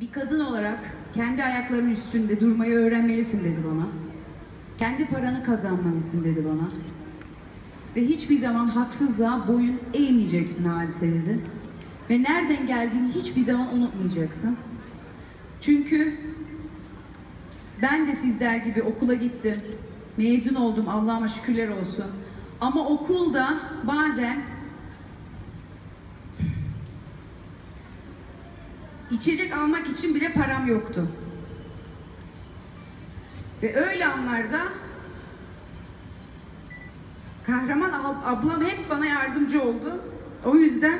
Bir kadın olarak kendi ayaklarının üstünde durmayı öğrenmelisin dedi bana. Kendi paranı kazanmalısın dedi bana. Ve hiçbir zaman haksızlığa boyun eğmeyeceksin hadise dedi. Ve nereden geldiğini hiçbir zaman unutmayacaksın. Çünkü ben de sizler gibi okula gittim. Mezun oldum Allah'ıma şükürler olsun. Ama okulda bazen içecek almak için bile param yoktu. Ve öyle anlarda kahraman ab- ablam hep bana yardımcı oldu. O yüzden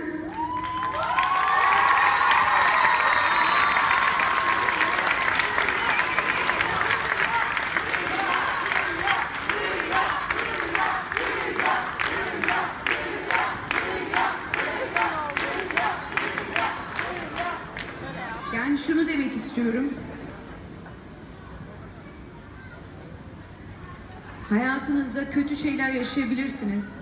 şunu demek istiyorum. Hayatınızda kötü şeyler yaşayabilirsiniz.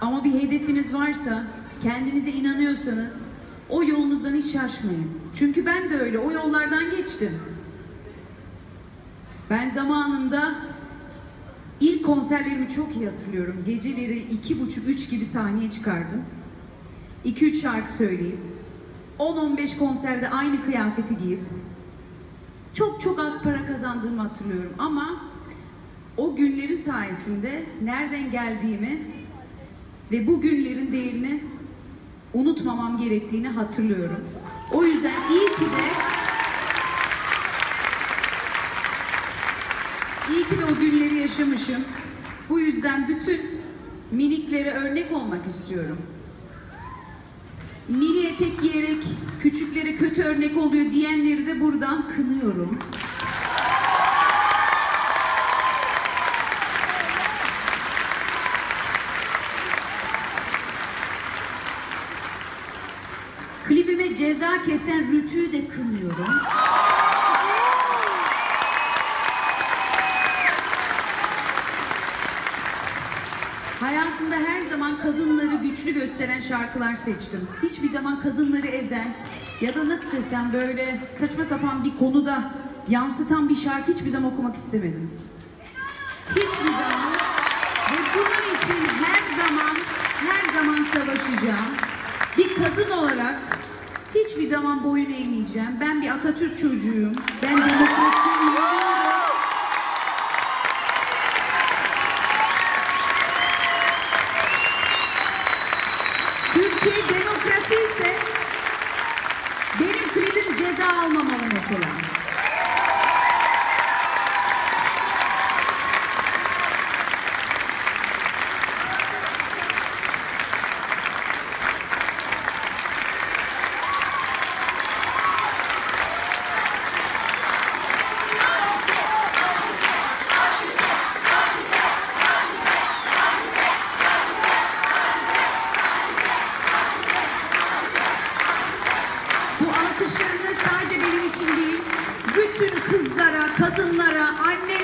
Ama bir hedefiniz varsa, kendinize inanıyorsanız o yolunuzdan hiç şaşmayın. Çünkü ben de öyle, o yollardan geçtim. Ben zamanında ilk konserlerimi çok iyi hatırlıyorum. Geceleri iki buçuk, üç gibi sahneye çıkardım. 2-3 şarkı söyleyip, 10-15 konserde aynı kıyafeti giyip, çok çok az para kazandığımı hatırlıyorum. Ama o günlerin sayesinde nereden geldiğimi ve bu günlerin değerini unutmamam gerektiğini hatırlıyorum. O yüzden iyi ki de iyi ki de o günleri yaşamışım. Bu yüzden bütün miniklere örnek olmak istiyorum. Mini etek giyerek küçüklere kötü örnek oluyor diyenleri de buradan kınıyorum. Klibime ceza kesen Rütü'yü de kınıyorum. Hayatımda her zaman kadınları güçlü gösteren şarkılar seçtim. Hiçbir zaman kadınları ezen ya da nasıl desem böyle saçma sapan bir konuda yansıtan bir şarkı hiçbir zaman okumak istemedim. Hiçbir zaman ve bunun için her zaman her zaman savaşacağım. Bir kadın olarak hiçbir zaman boyun eğmeyeceğim. Ben bir Atatürk çocuğuyum. Ben demokrasiye Türkiye demokrasi ise benim klibim ceza almamalı mesela. İçin değil, bütün kızlara, kadınlara, kadınlara